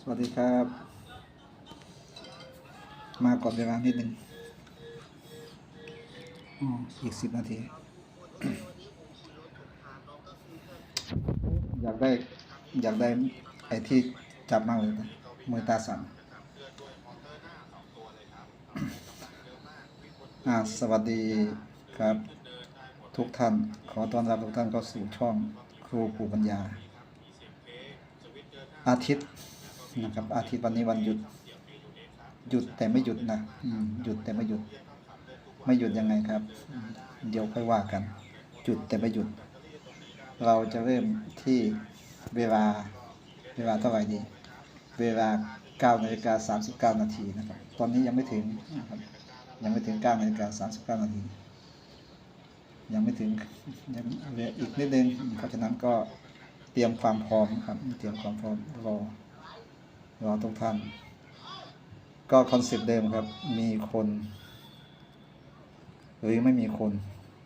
สวัสดีครับ มาก่อนเวลานิดนึงอ๋ออีกสิบนาที อยากได้ อยากได้ไอ้ที่จับมากเลยนะมือตาสั่นอ่าสวัสดีครับ ทุกท่าน ขอต้อนรับทุกท่านเข้าสู่ช่องครูปู่ปัญญา อาทิตย์ นะครับ อาทิตย์วันนี้วันหยุด หยุดแต่ไม่หยุดนะหยุดแต่ไม่หยุด ไม่หยุดยังไงครับ เดี๋ยวค่อยว่ากัน หยุดแต่ไม่หยุด เราจะเริ่มที่เวลาเวลาเท่าไหร่ดี เวลา9นาฬิกา39นาทีนะครับ ตอนนี้ยังไม่ถึงนะครับยังไม่ถึง9นาฬิกา39นาทียังไม่ถึงยังเหลืออีกนิดนึงเพราะฉะนั้นก็เตรียมความพร้อมครับ เตรียมความพร้อมรอ รอทุกท่าน ก็คอนเซปต์เดิมครับ มีคน หรือไม่มีคน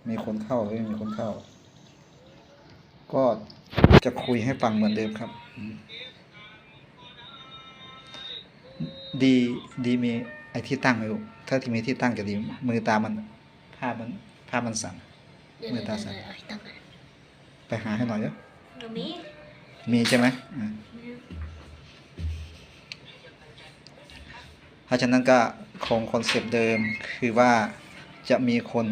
มีคนเข้าหรือไม่มีคนเข้า ก็จะคุยให้ฟังเหมือนเดิมครับ ดีดีมีไอ้ที่ตั้งอยู่ถ้าที่มีที่ตั้งจะดี มือตามันภาพมันภาพมันสั่นมือตาสั่นเอาตั้งอะไปหาให้หน่อยเยอะหนูมีมีใช่ไหมอ่า ราะฉะนั้นก็คงคอนเซปต์เดิมคือว่าจะมีคน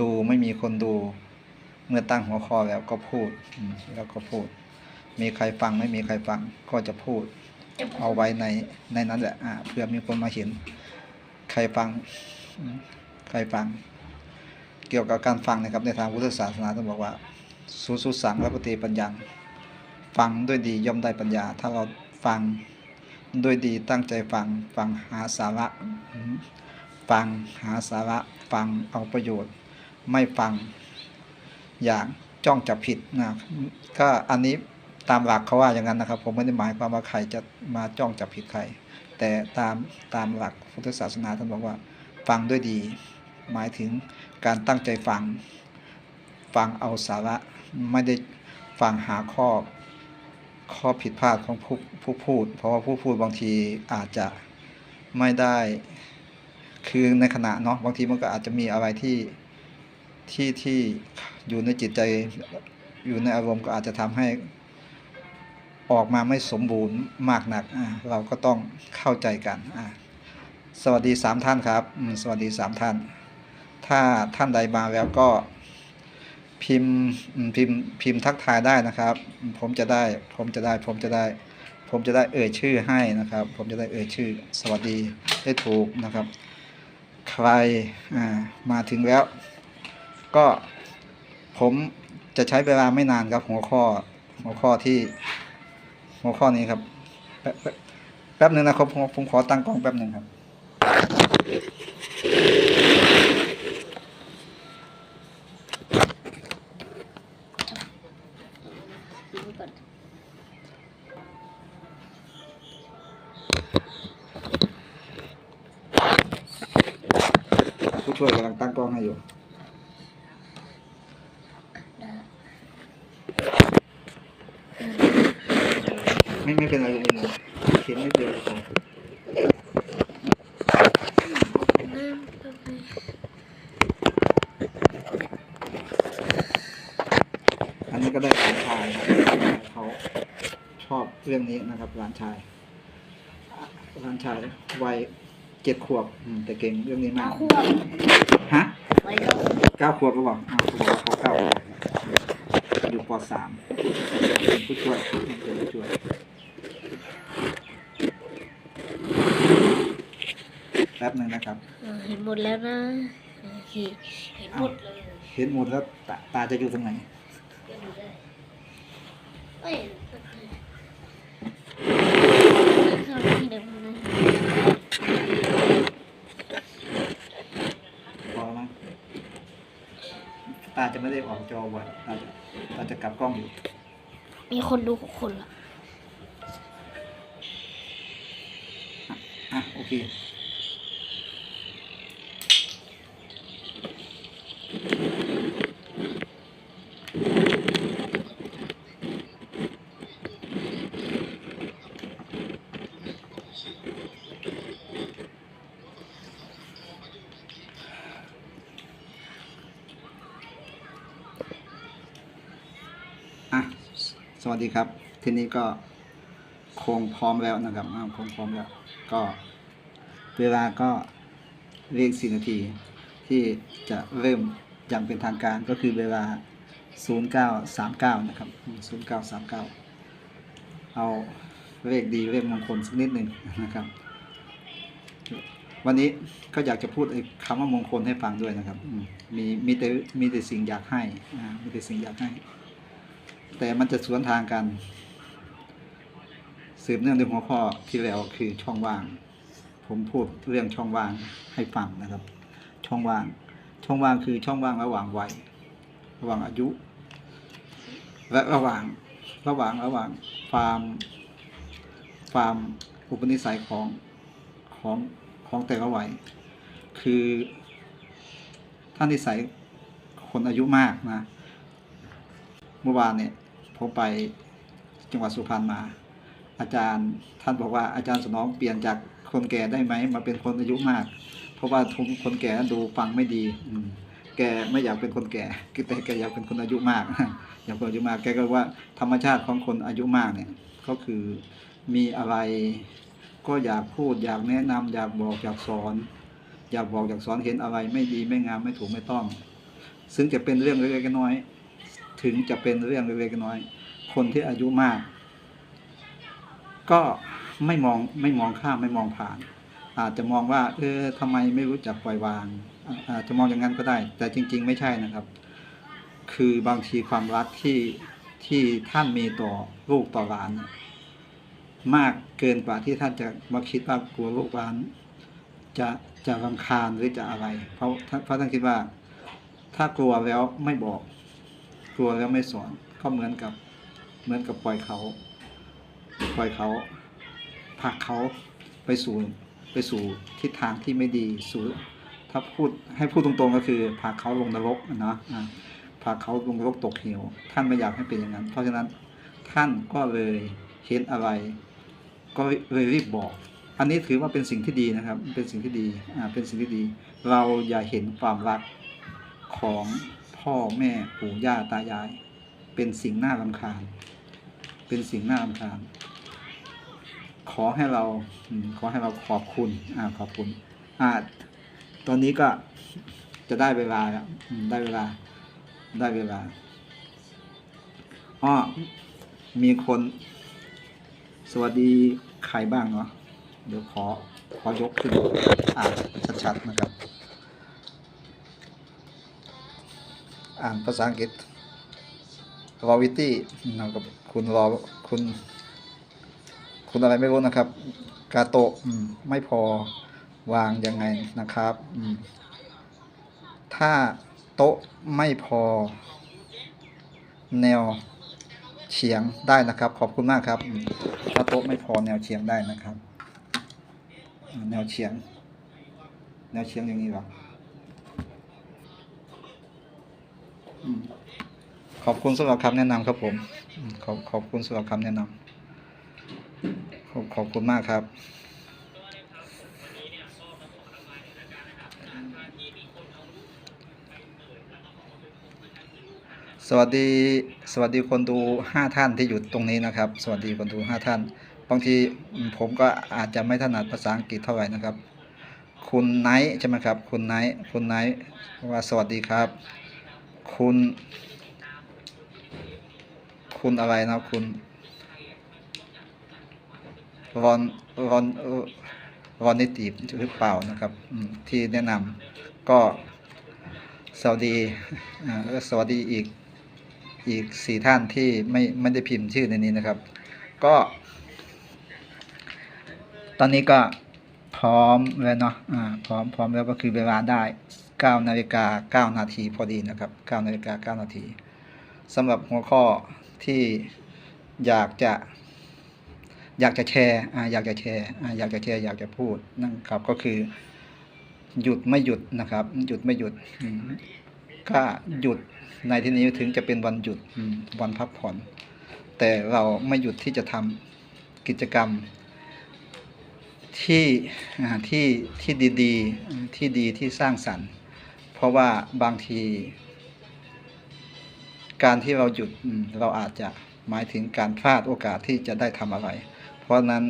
ดูไม่มีคนดู เมื่อตั้งหัวข้อแล้วก็พูดแล้วก็พูด มีใครฟังไม่มีใครฟังก็จะพูด เอาไว้ในในนั้นแหละเพื่อมีคนมาเห็น ใครฟังใครฟัง เกี่ยวกับการฟังนะครับในทางพุทธศาสนาต้องบอกว่าสุสุสังและปฏิปัญญาฟังด้วยดีย่อมได้ปัญญา ถ้าเราฟัง ด้วยดีตั้งใจฟังฟังหาสาระฟังหาสาระฟังเอาประโยชน์ ไม่ฟังอย่างจ้องจับผิดนะก็อันนี้ตามหลักเขาว่าอย่างนั้นนะครับ ผมไม่ได้หมายความว่าใครจะมาจ้องจับผิดใคร แต่ตามตามหลักพุทธศาสนาท่านบอกว่า ฟังด้วยดี หมายถึงการตั้งใจฟัง ฟังเอาสาระไม่ได้ฟังหาข้อ ข้อผิดพลาดของผู้ผู้พูด เพราะว่าผู้พูดบางทีอาจจะไม่ได้ คือในขณะเนาะบางทีมันก็อาจจะมีอะไรที่ที่ที่อยู่ในจิตใจอยู่ในอารมณ์ก็อาจจะทำให้ออกมาไม่สมบูรณ์มากนักเราก็ต้องเข้าใจกันสวัสดีสามท่านครับ สวัสดีสามท่าน ถ้าท่านใดมาแล้วก็ พิมพ์พิมพ์พิมพ์ทักทายได้นะครับ ผมจะได้ผมจะได้ผมจะได้ ผมจะได้เอ่ยชื่อให้นะครับ ผมจะได้เอ่ยชื่อ สวัสดีได้ถูกนะครับ ใครมาถึงแล้ว ก็ผมจะใช้เวลาไม่นานครับหัวข้อหัวข้อที่หัวข้อนี้ครับ แป๊บแป๊บหนึ่งนะครับผมผมขอตั้งกล้องแป๊บหนึ่งครับ ดูก่อน ผู้ช่วยกำลังตั้งกล้องให้อยู่ ได้ ไม่ไม่เป็นไรไม่เป็นไรเขียนไม่เป็นไรครับ น้ำก็ไป อันนี้ก็ได้หลานชายครับเขาชอบเรื่องนี้นะครับ หลานชายหลานชายวัยเจ็ดขวบอืมแต่เก่งเรื่องนี้มาเก้ากขวบฮะไว้แล้วเก้าขวบก็บอกอ้าวเขาบอกว่าเขาเก้าขวบอยู่ปสามเป็นผู้ช่วยเป็นผู้ช่วยแป๊บหนึ่งนะครับ เออเห็นหมดแล้วนะโอเคเห็นหมดเลยเห็นหมดแล้วตาตาจะอยู่ตรงไหนเดี๋ยวดูได้เอ้ยเข้าที่เดิมนะ พอไหมตาจะ ไม่ได้ออกจอบ่อยตาจะตาจะกลับกล้องอยู่ มีคนดูหกคนละอะ โอเค สวัสดีครับ ทีนี้ก็คงพร้อมแล้วนะครับอ่าคงพร้อมแล้ว ก็เวลาก็เรียกสี่นาทีที่จะเริ่มอย่างเป็นทางการก็คือเวลา 0939 นะครับอืม0939 เอาเลขดีเลขมงคลสักนิดหนึ่งนะครับ วันนี้ก็อยากจะพูดคำว่ามงคลให้ฟังด้วยนะครับ มีมีแต่มีแต่สิ่งอยากให้มีแต่สิ่งอยากให้ แต่มันจะสวนทางกัน สืบเนื่องด้วยหัวข้อที่แล้วคือช่องว่าง ผมพูดเรื่องช่องว่างให้ฟังนะครับ ช่องว่าง ช่องว่างคือช่องว่างระหว่างวัยระหว่างอายุ และระหว่างระหว่างระหว่างความความอุปนิสัยของของของแต่ละวัยคือท่านนิสัยคนอายุมากนะ เมื่อวานเนี่ย ผมไปจังหวัดสุพรรณมา อาจารย์ท่านบอกว่าอาจารย์สนองเปลี่ยนจากคนแก่ได้ไหมมาเป็นคนอายุมาก เพราะว่าทุกคนแก่ดูฟังไม่ดีอืแกไม่อยากเป็นคนแก่แต่แกอยากเป็นคนอายุมากอยากเป็นอายุมากแกก็ว่าธรรมชาติของคนอายุมากเนี่ยก็คือมีอะไรก็อยากพูดอยากแนะนำอยากบอกอยากสอน อยากบอกอยากสอนเห็นอะไรไม่ดีไม่งามไม่ถูกไม่ต้อง ซึ่งจะเป็นเรื่องเล็กๆน้อยๆ ถึงจะเป็นเรื่องเล็กๆน้อย คนที่อายุมาก ก็ไม่มองไม่มองข้ามไม่มองผ่าน อาจจะมองว่า เออทำไมไม่รู้จักปล่อยวาง อาจจะมองอย่างนั้นก็ได้ แต่จริง ๆ ไม่ใช่นะครับ คือบางทีความรักที่ที่ท่านมีต่อลูกต่อหลาน มากเกินกว่าที่ท่านจะมาคิดว่ากลัวลูกหลาน จะจะรำคาญหรือจะอะไร เพราะเพราะท่านคิดว่า ถ้ากลัวแล้วไม่บอก กลัวแล้วไม่สอนก็เหมือนกับเหมือนกับปล่อยเขา ปล่อยเขาผลักเขาไปสู่ไปสู่ทิศทางที่ไม่ดีสู่ถ้าพูดให้พูดตรงๆก็คือผลักเขาลงนรกอะนะอ่าผลักเขาลงนรกตกเหว ท่านไม่อยากให้เป็นอย่างนั้น เพราะฉะนั้นท่านก็เลยเห็นอะไร ก็เลยรีบบอก อันนี้ถือว่าเป็นสิ่งที่ดีนะครับ เป็นสิ่งที่ดีอ่าเป็นสิ่งที่ดี เราอย่าเห็นความรักของ พ่อแม่ปู่ย่าตายาย เป็นสิ่งน่ารำคาญ เป็นสิ่งน่ารำคาญ ขอให้เราขอให้เราขอบคุณ อ่าขอบคุณ อ่า ตอนนี้ก็จะได้เวลาแล้วได้เวลา ได้เวลาอ้อมีคน สวัสดีใครบ้างเนาะเดี๋ยวขอขอยกขึ้นอ่านชัดๆนะครับ อ่านภาษาอังกฤษรอวิตี้นะครับคุณรอคุณ คุณอะไรไม่รู้นะครับ กาโตะไม่พอวางยังไงนะครับถ้าโต๊ะไม่พอ แนวเฉียงได้นะครับ ขอบคุณมากครับ ถ้าโต๊ะไม่พอแนวเฉียงได้นะครับ แนวเฉียง แนวเฉียงอย่างนี้หรออืม ขอบคุณสำหรับคำแนะนำครับผมขอบขอบคุณสำหรับคำแนะนำขอบขอบคุณมากครับ สวัสดีสวัสดีคนดูห้าท่านที่อยู่ตรงนี้นะครับ สวัสดีคนดูห้าท่าน บางทีผมก็อาจจะไม่ถนัดภาษาอังกฤษเท่าไหร่นะครับ คุณไนท์ใช่ไหมครับ คุณไนท์คุณไนท์ว่าสวัสดีครับ คุณ คุณอะไรนะคุณรอนรอนเอ่อรอนนิติหรือเปล่านะครับที่แนะนำก็สวัสดีอ่าแล้วก็สวัสดีอีกอีกสี่ท่านที่ไม่ไม่ได้พิมพ์ชื่อในนี้นะครับ ก็ ตอนนี้ก็พร้อมแล้วเนาะอ่าพร้อมพร้อมแล้วก็คือเวลาได้ 9นาฬิกา9นาทีพอดีนะครับ9นาฬิกา9นาทีสำหรับหัวข้อที่อยากจะ อยากจะแชร์อยากจะแชร์อยากจะแชร์อยากจะพูดนั่นครับก็คือ หยุดไม่หยุดนะครับ หยุดไม่หยุดก็หยุดในที่นี้ถึงจะเป็นวันหยุดวันพักผ่อน แต่เราไม่หยุดที่จะทำกิจกรรมที่ที่ที่ดีๆ ที่ดีที่สร้างสรรค์ ราะว่าบางที การที่เราหยุดเราอาจจะหมายถึงการพลาดโอกาสที่จะได้ทำอะไร เพราะนั้น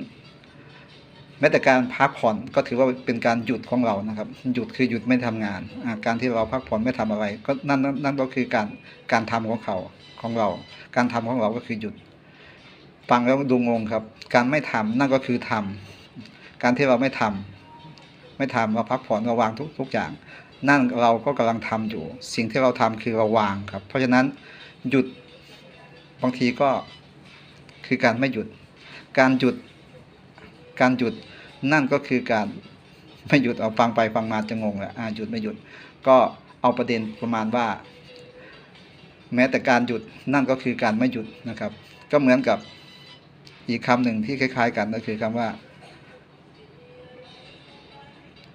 แม้แต่การพักผ่อนก็ถือว่าเป็นการหยุดของเรานะครับ หยุดคือหยุดไม่ทำงาน การที่เราพักผ่อนไม่ทำอะไร ก็นั่นนั่นนั่นก็คือการการทำของเขาของเรา การทำของเราก็คือหยุดฟังแล้วดูงงครับ การไม่ทำนั่นก็คือทำการที่เราไม่ทำไม่ทำเราพักผ่อนเราวางทุกทุกอย่าง นั่นเราก็กำลังทำอยู่ สิ่งที่เราทำคือเราวางครับ เพราะฉะนั้นหยุดบางทีก็คือการไม่หยุด การหยุด การหยุดนั่นก็คือการไม่หยุดเอาฟังไปฟังมาจะงงแหละหยุดไม่หยุด ก็เอาประเด็นประมาณว่า แม้แต่การหยุดนั่นก็คือการไม่หยุดนะครับ ก็เหมือนกับอีกคำหนึ่งที่คล้าย ๆ กันก็คือคำว่า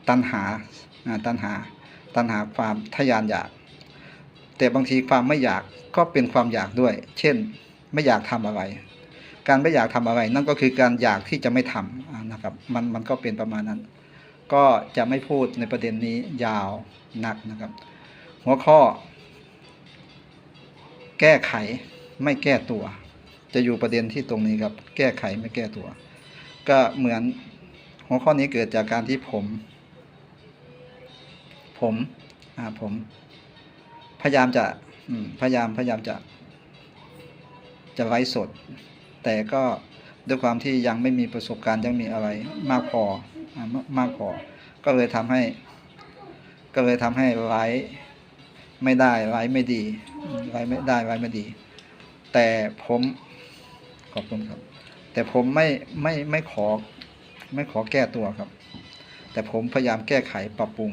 ตัณหาอ่าตัณหา ตัณหาความทะยานอยาก แต่บางทีความไม่อยากก็เป็นความอยากด้วย เช่นไม่อยากทำอะไร การไม่อยากทำอะไร นั่นก็คือการอยากที่จะไม่ทำอ่านะครับมันมันก็เป็นประมาณนั้น ก็จะไม่พูดในประเด็นนี้ยาวนักนะครับ หัวข้อ แก้ไขไม่แก้ตัว จะอยู่ประเด็นที่ตรงนี้ครับ แก้ไขไม่แก้ตัว ก็เหมือนหัวข้อนี้เกิดจากการที่ผม ผมอ่าผม พยายามจะพยายามพยายามจะ จะไลฟ์สด แต่ก็ด้วยความที่ยังไม่มีประสบการณ์ยังมีอะไรมากพออมากพอ ก็เลยทำให้ ก็เลยทำให้ไลฟ์ไม่ได้ไลฟ์ไม่ดีไลฟ์ไม่ได้ไลฟ์ไม่ดี แต่ผมขอบคุณครับ แต่ผมไม่ไม่ไม่ขอ ไม่ขอแก้ตัวครับ แต่ผมพยายามแก้ไขปรับปรุง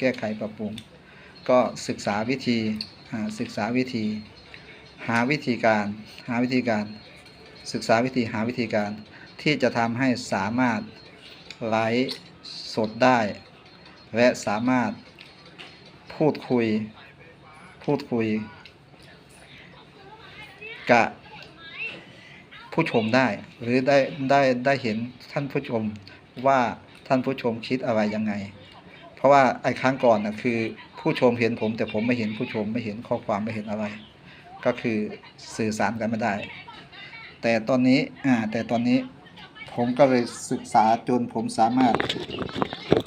แก้ไขปรับปรุง ก็ศึกษาวิธีศึกษาวิธี หาวิธีการ หาวิธีการ ศึกษาวิธีหาวิธีการ ที่จะทำให้สามารถไลฟ์สดได้ และสามารถพูดคุย พูดคุย กับผู้ชมได้ หรือได้ได้ได้เห็นท่านผู้ชมว่า ท่านผู้ชมคิดอะไรยังไง เพราะว่าไอ้ครั้งก่อนนะคือ ผู้ชมเห็นผม แต่ผมไม่เห็นผู้ชมไม่เห็นข้อความไม่เห็นอะไร ก็คือสื่อสารกันไม่ได้ แต่ตอนนี้อ่าแต่ตอนนี้ผมก็เลยศึกษาจนผมสามารถ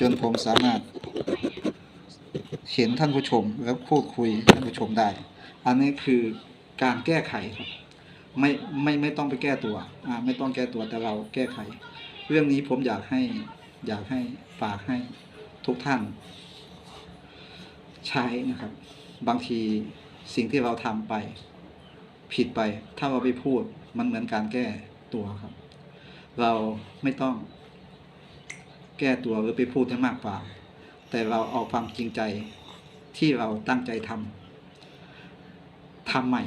จนผมสามารถ เห็นท่านผู้ชมแล้วพูดคุยท่านผู้ชมได้ อันนี้คือการแก้ไขครับไม่ไม่ไม่ต้องไปแก้ตัวอ่าไม่ต้องแก้ตัวแต่เราแก้ไข เรื่องนี้ผมอยากให้ อยากให้ฝากให้ทุกท่าน ใช้นะครับ บางทีสิ่งที่เราทำไป ผิดไป ถ้าเราไปพูดมันเหมือนการแก้ตัวครับ เราไม่ต้องแก้ตัวหรือไปพูดให้มากกว่า แต่เราเอาความจริงใจที่เราตั้งใจทำทำใหม่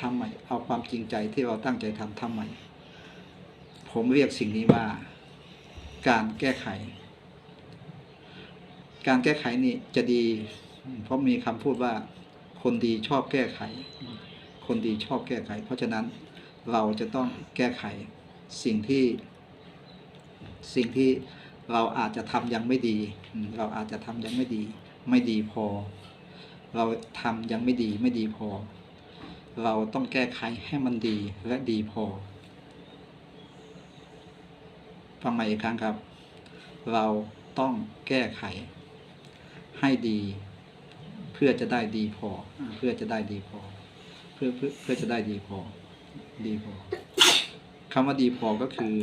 ทำใหม่ เอาความจริงใจที่เราตั้งใจทำทำใหม่ ผมเรียกสิ่งนี้ว่า การแก้ไข การแก้ไขนี่จะดี เพราะมีคำพูดว่าคนดีชอบแก้ไข คนดีชอบแก้ไข เพราะฉะนั้นเราจะต้องแก้ไขสิ่งที่สิ่งที่เราอาจจะทำยังไม่ดี เราอาจจะทำยังไม่ดี ไม่ดีพอ เราทำยังไม่ดีไม่ดีพอ เราต้องแก้ไขให้มันดีและดีพอ ฟังใหม่อีกครั้งครับ เราต้องแก้ไข ให้ดี เพื่อจะได้ดีพอ เพื่อจะได้ดีพอ เพื่อเพื่อเพื่อจะได้ดีพอ ดีพอคำว่าดีพอก็คือ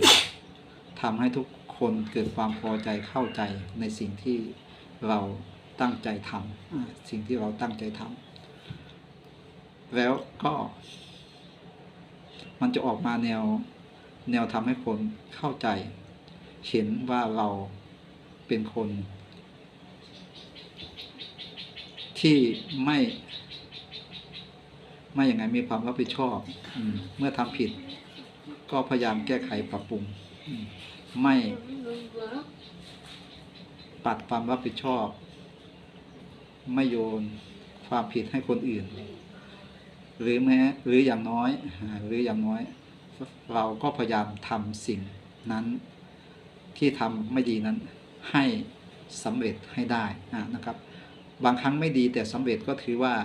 ทำให้ทุกคนเกิดความพอใจเข้าใจในสิ่งที่เราตั้งใจทำสิ่งที่เราตั้งใจทำแล้วก็ มันจะออกมาแนวแนวทำให้คนเข้าใจ เห็นว่าเราเป็นคน ที่ไม่ ไม่อย่างไงมีความรับผิดชอบอมเมื่อทำผิด ก็พยายามแก้ไขปรับปรุงมไม่ปัดความรับผิดชอบ ไม่โยนความผิดให้คนอื่น หรือแม้หรืออย่างน้อย หรืออย่างน้อย เราก็พยายามทำสิ่งนั้น ที่ทำไม่ดีนั้นให้สำเร็จให้ได้นะครับ บางครั้งไม่ดีแต่สำเร็จก็ถือว่า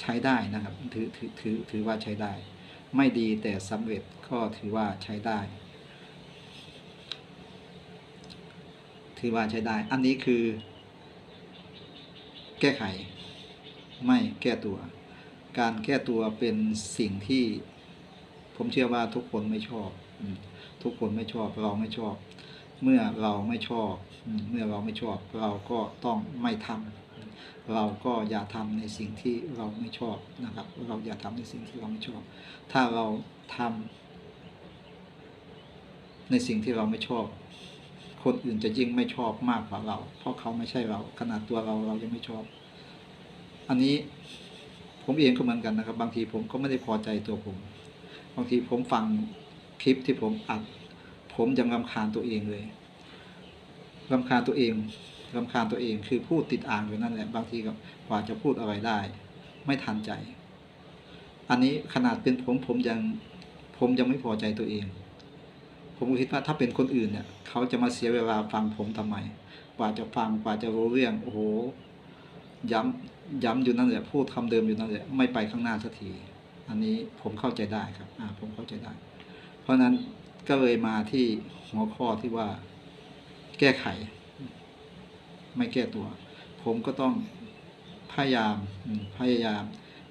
ใช้ได้นะครับถือถือถือถือว่าใช้ได้ ไม่ดีแต่สำเร็จก็ถือว่าใช้ได้ ถือว่าใช้ได้ อันนี้คือ แก้ไข ไม่แก้ตัว การแก้ตัวเป็นสิ่งที่ ผมเชื่อว่าทุกคนไม่ชอบ ทุกคนไม่ชอบเราไม่ชอบ เมื่อเราไม่ชอบเมื่อเราไม่ชอบ เราก็ต้องไม่ทำเราก็อย่าทำในสิ่งที่เราไม่ชอบนะครับ เราอย่าทำในสิ่งที่เราไม่ชอบ ถ้าเราทำในสิ่งที่เราไม่ชอบ คนอื่นจะยิ่งไม่ชอบมากกว่าเรา เพราะเขาไม่ใช่เราขนาดตัวเราเรายังไม่ชอบ อันนี้ผมเองก็เหมือนกันนะครับ บางทีผมก็ไม่ได้พอใจตัวผม บางทีผมฟังคลิปที่ผมอัด ผมยังรำคาญตัวเองเลยรำคาญตัวเองรำคาญตัวเอง คือพูดติดอ่างอยู่นั่นแหละบางทีก็กว่าจะพูดอะไรได้ ไม่ทันใจ อันนี้ขนาดเป็นผมผมยังผมยังไม่พอใจตัวเอง ผมคิดว่าถ้าเป็นคนอื่นเนี่ย เขาจะมาเสียเวลาฟังผมทำไม กว่าจะฟังกว่าจะรู้เรื่อง โอ้โห ย้ำย้ำอยู่นั่นแหละพูดคำเดิมอยู่นั่นแหละไม่ไปข้างหน้าสักที อันนี้ผมเข้าใจได้ครับ อ่า ผมเข้าใจได้ เพราะฉะนั้น ก็เลยมาที่หัวข้อที่ว่า แก้ไข ไม่แก้ตัว ผมก็ต้องพยายามพยายาม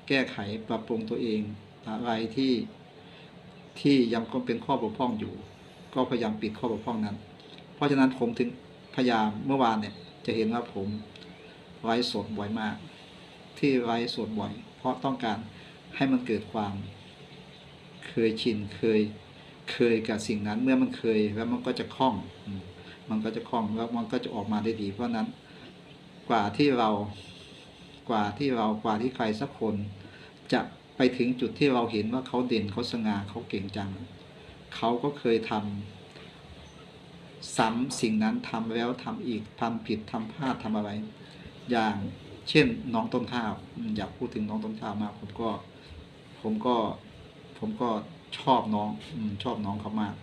แก้ไขปรับปรุงตัวเองอะไรที่ที่ยังก็เป็นข้อบกพร่องอยู่ ก็พยายามปิดข้อบกพร่องนั้น เพราะฉะนั้นผมถึงพยายามเมื่อวานเนี่ย จะเห็นว่าผมไลฟ์สดบ่อยมาก ที่ไลฟ์สดบ่อย เพราะต้องการให้มันเกิดความ เคยชินเคย เคยกับสิ่งนั้นเมื่อมันเคยแล้วมันก็จะคล่องมันก็จะคล่องแล้วมันก็จะออกมาได้ดี เพราะนั้นกว่าที่เรากว่าที่เรากว่าที่ใครสักคนจะไปถึงจุดที่เราเห็นว่าเขาเด่นเขาสง่าเขาเก่งจัง เขาก็เคยทำซ้ำสิ่งนั้นทำแล้วทำอีกทำผิดทำพลาดทำอะไร อย่างเช่นน้องต้นข้าวอืมอยากพูดถึงน้องต้นข้าวมากผมก็ ผมก็ผมก็ ชอบน้องอมชอบน้องเขามาก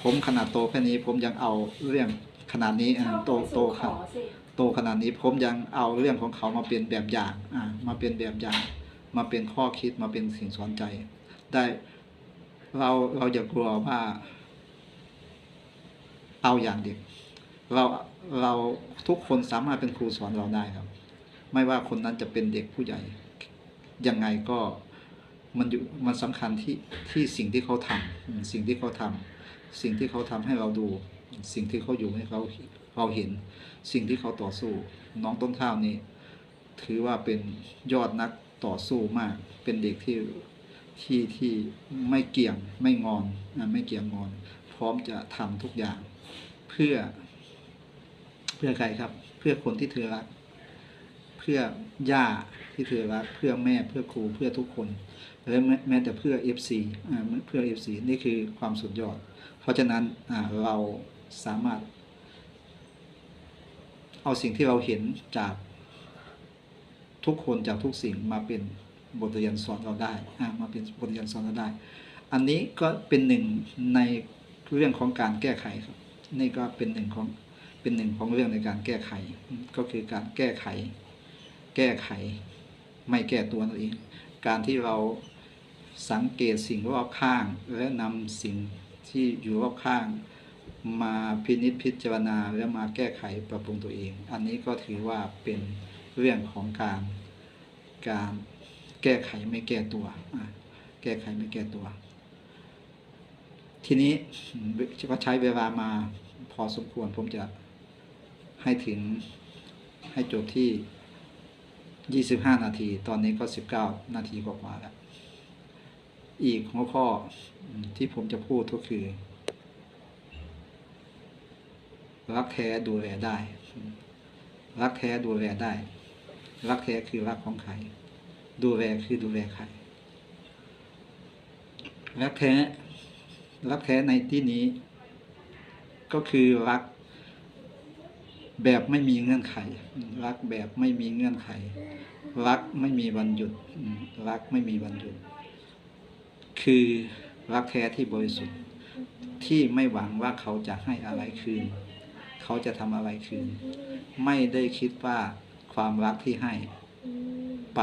ผมขนาดโตแค่นี้ ผมยังเอาเรื่องขนาดนี้อ่าโตโตครับโตขนาดนี้ผมยังเอาเรื่องของเขามาเป็นแบบอย่างอ่ามาเป็นแบบอย่าง มาเป็นข้อคิดมาเป็นสิ่งสอนใจ ได้เราเราอย่ากลัวว่า เอาอย่างเด็กเราเราทุกคนสามารถเป็นครูสอนเราได้ครับ ไม่ว่าคนนั้นจะเป็นเด็กผู้ใหญ่ ยังไงก็ มันอยู่มันสำคัญที่ที่สิ่งที่เขาทำอืมสิ่งที่เขาทำสิ่งที่เขาทำให้เราดู สิ่งที่เขาอยู่ให้เขาเราเห็น สิ่งที่เขาต่อสู้ น้องต้นข้าวนี่ถือว่าเป็นยอดนักต่อสู้มาก เป็นเด็กที่ที่ที่ไม่เกี่ยงไม่งอนไม่เกี่ยงงอน พร้อมจะทำทุกอย่าง เพื่อ เพื่อใครครับ เพื่อคนที่เธอรักเพื่อย่าที่เธอรักเพื่อแม่เพื่อครูเพื่อทุกคน และแม้แต่เพื่อ FC อ่าเพื่อ FC นี่คือความสุดยอด เพราะฉะนั้นอ่าเราสามารถ เอาสิ่งที่เราเห็นจากทุกคนจากทุกสิ่งมาเป็นบทเรียนสอนเราได้อ่ามาเป็นบทเรียนสอนเราได้ อันนี้ก็เป็นหนึ่งในเรื่องของการแก้ไขครับนี่ก็เป็นหนึ่งของเป็นหนึ่งของเรื่องในการแก้ไข ก็คือการแก้ไข แก้ไข ไม่แก้ตัวนั่นเอง การที่เรา สังเกตสิ่งรอบข้าง และนำสิ่งที่อยู่รอบข้าง มาพินิจพิจารณาและมาแก้ไขปรับปรุงตัวเอง อันนี้ก็ถือว่าเป็นเรื่องของการการแก้ไขไม่แก้ตัวแก้ไขไม่แก้ตัว ทีนี้ก็ใช้เวลามาพอสมควรผมจะให้ถึงให้จบที่ 25 นาที ตอนนี้ก็ 19 นาทีกว่าๆแล้ว อีกหัวข้อที่ผมจะพูดก็คือ รักแท้ดูแลได้ รักแท้ดูแลได้ รักแท้คือรักของใคร ดูแลคือดูแลใคร รักแท้ รักแท้ในที่นี้ ก็คือรัก แบบไม่มีเงื่อนไข รักแบบไม่มีเงื่อนไข รักไม่มีวันหยุด รักไม่มีวันหยุด คือรักแท้ที่บริสุทธิ์ ที่ไม่หวังว่าเขาจะให้อะไรคืน เขาจะทำอะไรคืน ไม่ได้คิดว่าความรักที่ให้ไป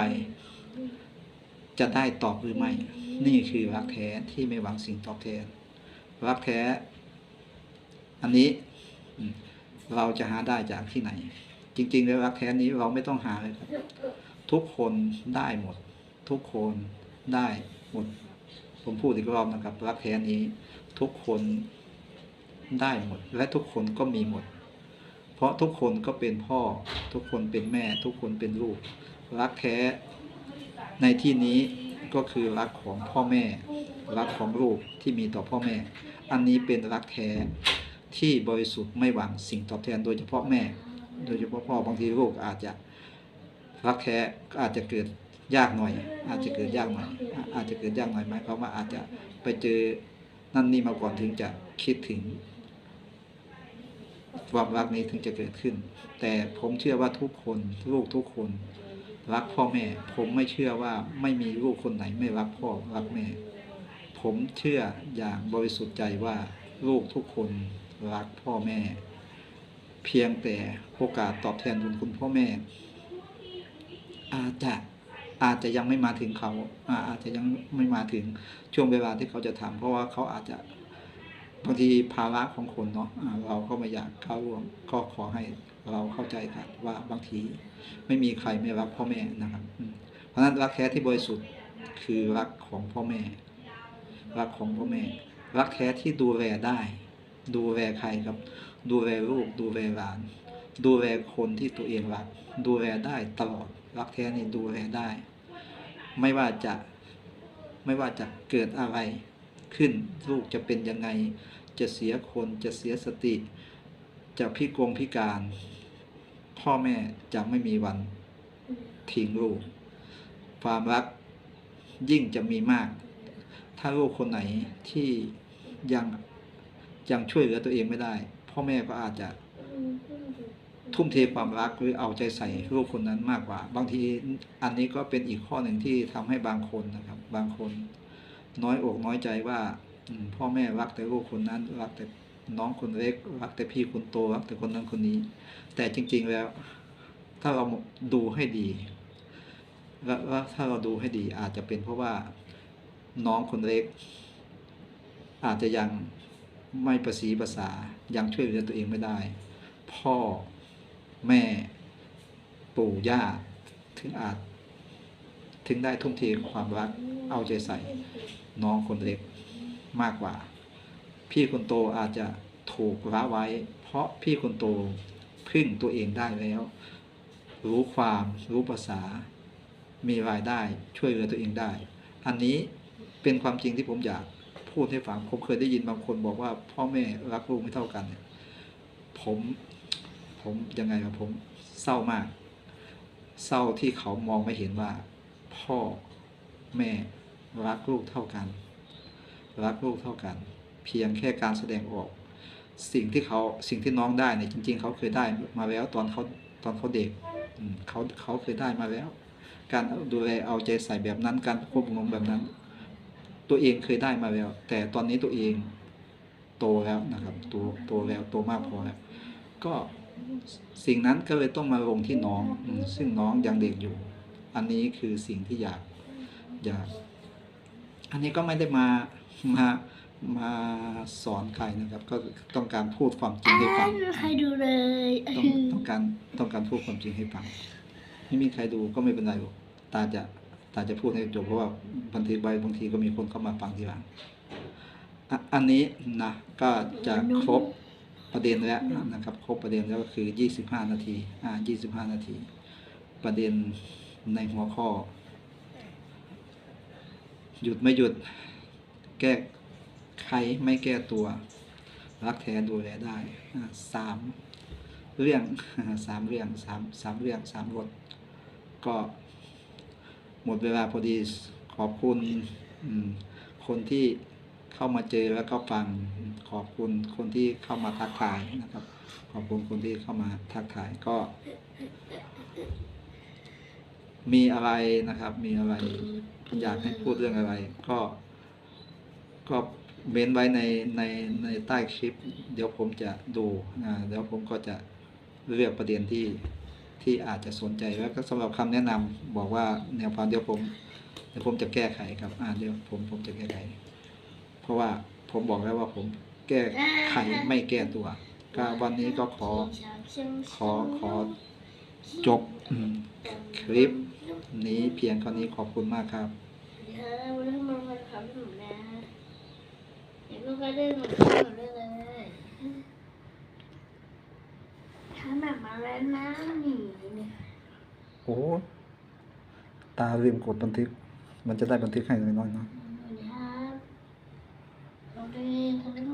จะได้ตอบหรือไม่ นี่คือรักแท้ที่ไม่หวังสิ่งตอบแทน รักแท้ อันนี้เราจะหาได้จากที่ไหน จริงๆแล้วรักแท้นี้เราไม่ต้องหาเลยครับ ทุกคนได้หมด ทุกคนได้หมด ผมพูดอีกรอบนะครับ รักแท้นี้ทุกคนได้หมด และทุกคนก็มีหมด เพราะทุกคนก็เป็นพ่อ ทุกคนเป็นแม่ ทุกคนเป็นลูก รักแท้ในที่นี้ก็คือรักของพ่อแม่ รักของลูกที่มีต่อพ่อแม่ อันนี้เป็นรักแท้ที่บริสุทธิ์ไม่หวังสิ่งตอบแทนโดยเฉพาะแม่ โดยเฉพาะพ่อบางทีลูกอาจจะรักแท้ก็อาจจะเกิด ยากหน่อย อาจจะเกิดยากหน่อย อาจจะเกิดยากหน่อยไหมเพราะว่าอาจจะไปเจอนั่นนี่มาก่อนถึงจะคิดถึงความรักนี้ถึงจะเกิดขึ้น แต่ผมเชื่อว่าทุกคนลูกทุกคน รักพ่อแม่ ผมไม่เชื่อว่าไม่มีลูกคนไหนไม่รักพ่อรักแม่ ผมเชื่ออย่างบริสุทธิ์ใจว่าลูกทุกคนรักพ่อแม่ เพียงแต่โอกาสตอบแทนบุญคุณพ่อแม่ อาจจะ อาจจะยังไม่มาถึงเขาอาจจะยังไม่มาถึงช่วงเวลาที่เขาจะทำเพราะว่าเขาอาจจะบางทีภาระของคนเนาะเราก็ไม่อยากเข้าร่วมก็ขอให้เราเข้าใจกันว่าบางทีไม่มีใครไม่รักพ่อแม่นะครับ เพราะฉะนั้นรักแท้ที่บริสุทธิ์คือรักของพ่อแม่ รักของพ่อแม่ รักแท้ที่ดูแลได้ ดูแลใครครับ ดูแลลูกดูแลหลาน ดูแลคนที่ตัวเองรัก ดูแลได้ตลอด รักแท้นี่ดูแลได้ ไม่ว่าจะไม่ว่าจะเกิดอะไรขึ้นลูกจะเป็นยังไง จะเสียคนจะเสียสติ จะพิกลพิการ พ่อแม่จะไม่มีวันทิ้งลูก ความรักยิ่งจะมีมาก ถ้าลูกคนไหนที่ยังยังช่วยเหลือตัวเองไม่ได้ พ่อแม่ก็อาจจะ ทุ่มเทความรักหรือเอาใจใส่ลูกคนนั้นมากกว่า บางทีอันนี้ก็เป็นอีกข้อหนึ่งที่ทำให้บางคนนะครับ บางคน น้อยอกน้อยใจว่าพ่อแม่รักแต่ลูกคนนั้นรักแต่น้องคนเล็กรักแต่พี่คนโตรักแต่คนนั้นคนนี้ แต่จริง ๆแล้ว ถ้าเราดูให้ดีแล้วถ้าเราดูให้ดีอาจจะเป็นเพราะว่าน้องคนเล็ก อาจจะยังไม่ประสีภาษายังช่วยเหลือตัวเองไม่ได้ พ่อ แม่ปู่ย่าถึงอาจ ถึงได้ทุ่มเทความรักเอาใจใส่ น้องคนเล็กมากกว่า พี่คนโตอาจจะถูกละไว้ เพราะพี่คนโตพึ่งตัวเองได้แล้ว รู้ความรู้ภาษา มีรายได้ช่วยเหลือตัวเองได้ อันนี้เป็นความจริงที่ผมอยากพูดให้ฟังผมเคยได้ยินบางคนบอกว่าพ่อแม่รักลูกไม่เท่ากันเนี่ยผม ผมยังไงครับผมเศร้ามาก เศร้าที่เขามองไม่เห็นว่า พ่อแม่รักลูกเท่ากัน รักลูกเท่ากัน เพียงแค่การแสดงออก สิ่งที่เขาสิ่งที่น้องได้เนี่ยจริง ๆ เขาเคยได้มาแล้วตอนเขาตอนเขาเด็กเขาเขาเคยได้มาแล้ว การดูแลเอาใจใส่แบบนั้น การควบงมแบบนั้น ตัวเองเคยได้มาแล้ว แต่ตอนนี้ตัวเองโตแล้วนะครับโตโตแล้วโตมากพอแล้วก็ สิ่งนั้นก็เลยต้องมาลงที่น้องอืมซึ่งน้องยังเด็กอยู่ อันนี้คือสิ่งที่อยากอยาก อันนี้ก็ไม่ได้มามามาสอนใครนะครับ ก็ต้องการพูดความจริงให้ฟังใครดูเลยต้องต้องการต้องการพูดความจริงให้ฟังไม่มีใครดูก็ไม่เป็นไรหรอกตาจะตาจะพูดให้จบเพราะว่าบางทีใบบางทีก็มีคนเข้ามาฟังทีหลังอะอันนี้นะก็จะครบ ประเด็นแล้วนะครับครบประเด็นแล้วก็คือยี่สิบห้านาทีอ่ายี่สิบห้านาที ประเด็นในหัวข้อ หยุดไม่หยุดแก้ไขไม่แก้ตัว รักแท้ดูแลได้อ่าสามเรื่องสามเรื่องสามสามเรื่องสามบทก็หมดเวลาพอดีขอบคุณคนที่ เข้ามาเจอแล้วก็ฟังขอบคุณคนที่เข้ามาทักทายนะครับ ขอบคุณคนที่เข้ามาทักทายก็ มีอะไรนะครับ มีอะไรอยากให้พูดเรื่องอะไร ก็ก็เม้นไว้ในในในใต้คลิป เดี๋ยวผมจะดูอ่าเดี๋ยวผมก็จะเลือกประเด็นที่ที่อาจจะสนใจแล้วก็สำหรับคำแนะนำบอกว่าแนวความเดี๋ยวผมเดี๋ยวผมจะแก้ไขครับอ่าเดี๋ยวผมผมจะแก้ไข เพราะว่าผมบอกแล้วว่าผมแก้ไขไม่แก้ตัวก็วันนี้ก็ขอขอขอจบอืมคลิป นี้เพียงเท่านี้ขอบคุณมากครับเธอวันนี้มันมาทำหนูนะเดี๋ยวลูกก็ได้หนูทำหนูได้เลยทำแบบมาแล้วนะหนีเนี่ยโอ้ตาลืมกดบันทึก มันจะได้บันทึกให้น้อยๆเนาะ 嗯他